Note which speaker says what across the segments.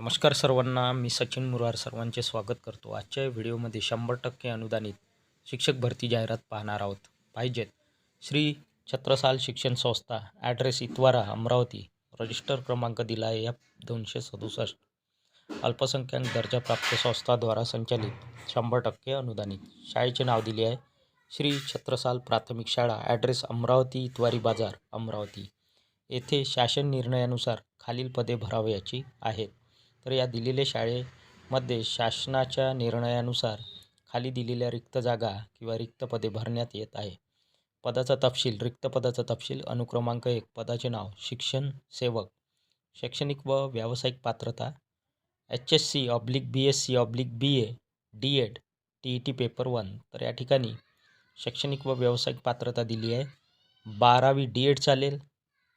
Speaker 1: नमस्कार सर्वांना मी सचिन मुरार सर्वांचे स्वागत करतो. आजच्या व्हिडिओमध्ये शंभर टक्के अनुदानित शिक्षक भरती जाहिरात पाहणार आहोत. पाहिजेत. श्री छत्रसाल शिक्षण संस्था ॲड्रेस इतवारा अमरावती रजिस्टर क्रमांक दिला आहे एफ दोनशे सदुसष्ट. अल्पसंख्याक दर्जाप्राप्त संस्थाद्वारा संचालित शंभर टक्के अनुदानित. शाळेचे नाव दिले आहे श्री छत्रसाल प्राथमिक शाळा ॲड्रेस अमरावती इतवारी बाजार अमरावती. येथे शासन निर्णयानुसार खालील पदे भरावयाची आहेत. तर या दिलेल्या शाळेमध्ये शासनाच्या निर्णयानुसार खाली दिलेल्या रिक्त जागा किंवा रिक्त पदे भरण्यात येत आहे. पदाचा तपशील रिक्त पदाचा तपशील अनुक्रमांक एक पदाचे नाव शिक्षण सेवक शैक्षणिक व व्यावसायिक पात्रता H S C oblique B S C oblique B A D Ed T E T paper one. तर या ठिकाणी शैक्षणिक व व्यावसायिक पात्रता दिली आहे. बारावी डी एड चालेल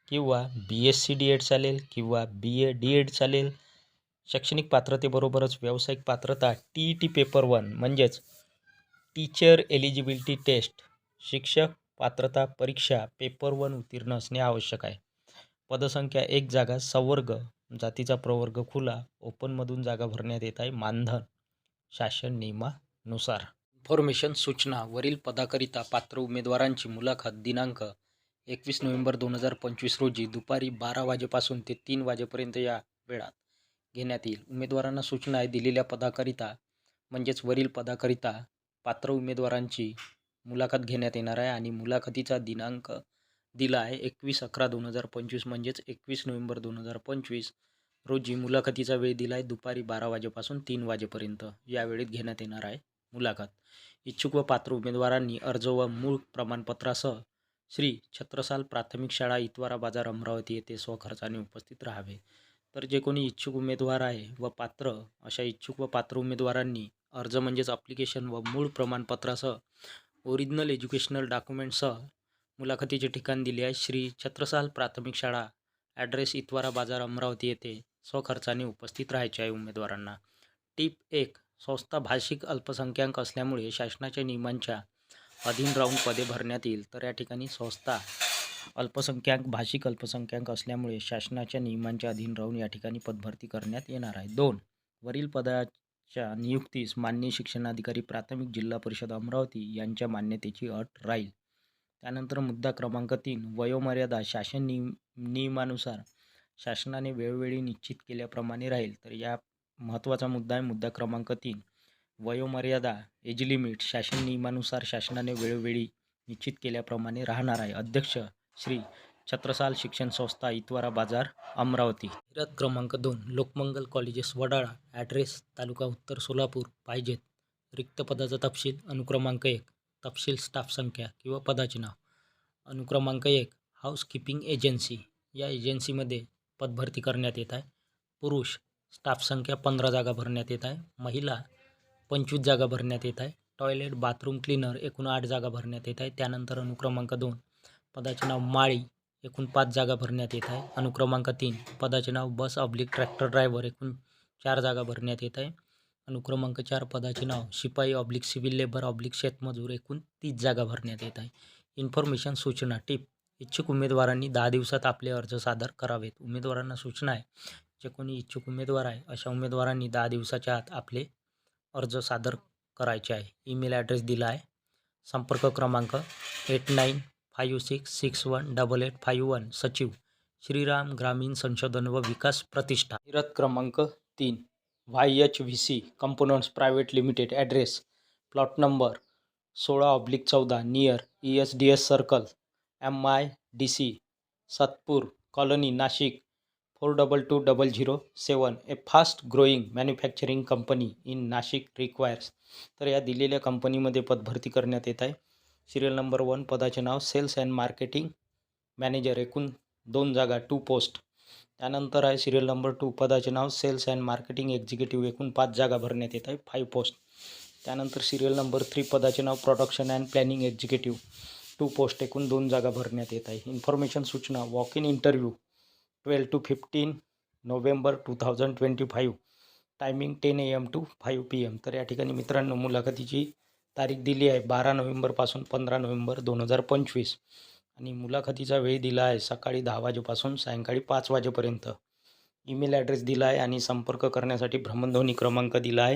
Speaker 1: किंवा B S C D Ed चालेल किंवा बी ए डी एड चालेल. शैक्षणिक पात्रतेबरोबरच व्यावसायिक पात्रता T E T paper one म्हणजेच टीचर एलिजिबिलिटी टेस्ट शिक्षक पात्रता परीक्षा पेपर वन उत्तीर्ण असणे आवश्यक आहे. पदसंख्या एक जागा संवर्ग जातीचा प्रवर्ग खुला ओपनमधून जागा भरण्यात येत आहे मानधन शासन नियमानुसार. इन्फॉर्मेशन सूचना वरील पदाकरिता पात्र उमेदवारांची मुलाखत दिनांक एकवीस नोव्हेंबर दोन हजार पंचवीस रोजी दुपारी बारा वाजेपासून ते तीन वाजेपर्यंत या वेळात. घेण्यात येईल. उमेदवारांना सूचना आहे दिलेल्या पदाकरिता म्हणजेच वरील पदाकरिता पात्र उमेदवारांची मुलाखत घेण्यात येणार आहे आणि मुलाखतीचा दिनांक दिला आहे एकवीस अकरा दोन हजार पंचवीस म्हणजेच एकवीस नोव्हेंबर दोन हजार पंचवीस रोजी मुलाखतीचा वेळ दिला आहे. दुपारी बारा वाजेपासून तीन वाजेपर्यंत या वेळेत घेण्यात येणार आहे मुलाखत. इच्छुक व पात्र उमेदवारांनी अर्ज व मूळ प्रमाणपत्रासह श्री छत्रसाल प्राथमिक शाळा इतवारा बाजार अमरावती येथे स्वखर्चाने उपस्थित राहावे. तर जे कोणी इच्छुक उमेदवार आहे व पात्र अशा इच्छुक व पात्र उमेदवारांनी अर्ज म्हणजेच अप्लिकेशन व मूळ प्रमाणपत्रासह ओरिजिनल एज्युकेशनल डॉक्युमेंटसह मुलाखतीचे ठिकाण दिले आहे. श्री छत्रसाल प्राथमिक शाळा ॲड्रेस इतवारा बाजार अमरावती येथे स्वखर्चाने उपस्थित राहायचे आहे उमेदवारांना. टीप एक संस्था भाषिक अल्पसंख्याक असल्यामुळे शासनाच्या नियमांच्या अधीन राहून पदे भरण्यात येईल. तर या ठिकाणी संस्था अल्पसंख्याक भाषिक अल्पसंख्याक असल्यामुळे शासनाच्या नियमांच्या अधीन राहून या ठिकाणी पदभरती करण्यात येणार आहे. दोन वरील पदाच्या नियुक्तीस मान्य शिक्षणाधिकारी प्राथमिक जिल्हा परिषद अमरावती यांच्या मान्यतेची अट राहील. त्यानंतर मुद्दा क्रमांक तीन वयोमर्यादा शासन नियम नियमानुसार शासनाने वेळोवेळी निश्चित केल्याप्रमाणे राहील. तर या महत्त्वाचा मुद्दा आहे मुद्दा क्रमांक तीन वयोमर्यादा एज लिमिट शासन नियमानुसार शासनाने वेळोवेळी निश्चित केल्याप्रमाणे राहणार आहे. अध्यक्ष श्री छत्रसाल शिक्षण संस्था इतवारा बाजार अमरावती. जाहिरात क्रमांक दोन लोकमंगल कॉलेजेस वडाळा ॲड्रेस तालुका उत्तर सोलापूर पाहिजेत. रिक्त पदाचा तपशील अनुक्रमांक एक तपशील स्टाफ संख्या किंवा पदाचे नाव. अनुक्रमांक एक हाऊसकीपिंग एजन्सी या एजन्सीमध्ये पदभरती करण्यात येत आहे. पुरुष स्टाफ संख्या पंधरा जागा भरण्यात येत आहे. महिला पंचवीस जागा भरण्यात येत आहे. टॉयलेट बाथरूम क्लीनर एकूण आठ जागा भरण्यात येत आहे. त्यानंतर अनुक्रमांक दोन पदाचे नाव माळी. एकूण पाच जागा भरण्यात येत आहे. अनुक्रमांक तीन. पदाचे नाव बस ऑब्लिक ट्रॅक्टर ड्रायव्हर. एकूण चार जागा भरण्यात येत आहे. अनुक्रमांक चार. पदाचे नाव शिपाई ऑब्लिक सिव्हिल लेबर ऑब्लिक शेतमजूर. एकूण तीस जागा भरण्यात येत आहे. इन्फॉर्मेशन सूचना टिप. इच्छुक उमेदवारांनी दहा दिवसात आपले अर्ज सादर करावेत. उमेदवारांना सूचना आहे. जे कोणी इच्छुक उमेदवार आहे अशा उमेदवारांनी दहा दिवसाच्या आत आपले अर्ज सादर करायचे आहे. ईमेल ॲड्रेस दिला आहे. संपर्क क्रमांक eight nine five six six one double eight five one सचिव श्रीराम ग्रामीण संशोधन व विकास प्रतिष्ठा. जाहिरात क्रमांक तीन Y H V C components private limited address plot number सोळा ऑब्लिक चौदा near E S D S circle M I D C Satpur colony Nashik four double two double zero seven a fast growing manufacturing company in Nashik requires तर या दिलेल्या कंपनीमध्ये पदभरती करण्यात येत आहे. सिरियल नंबर वन पदाचे नाव सेल्स अँड मार्केटिंग मॅनेजर एकूण दोन जागा टू पोस्ट त्यानंतर आहे सिरियल नंबर टू पदाचे नाव सेल्स अँड मार्केटिंग एक्झिक्युटिव्ह एकूण पाच जागा भरण्यात येत आहे फाईव्ह पोस्ट त्यानंतर सिरियल नंबर थ्री पदाचे नाव production and planning executive two post एकूण दोन जागा भरण्यात येत आहे. इन्फॉर्मेशन सूचना walk in interview twelve to fifteen November two thousand twenty five timing ten A M to five P M तर या ठिकाणी मित्रांनो मुलाखतीची तारीख दिली आहे बारा नोव्हेंबरपासून पंधरा नोव्हेंबर दोन हजार पंचवीस. आणि मुलाखतीचा वेळ दिला आहे सकाळी दहा वाजेपासून सायंकाळी पाच वाजेपर्यंत. ईमेल ॲड्रेस दिला आहे आणि संपर्क करण्यासाठी भ्रमणध्वनी क्रमांक दिला आहे.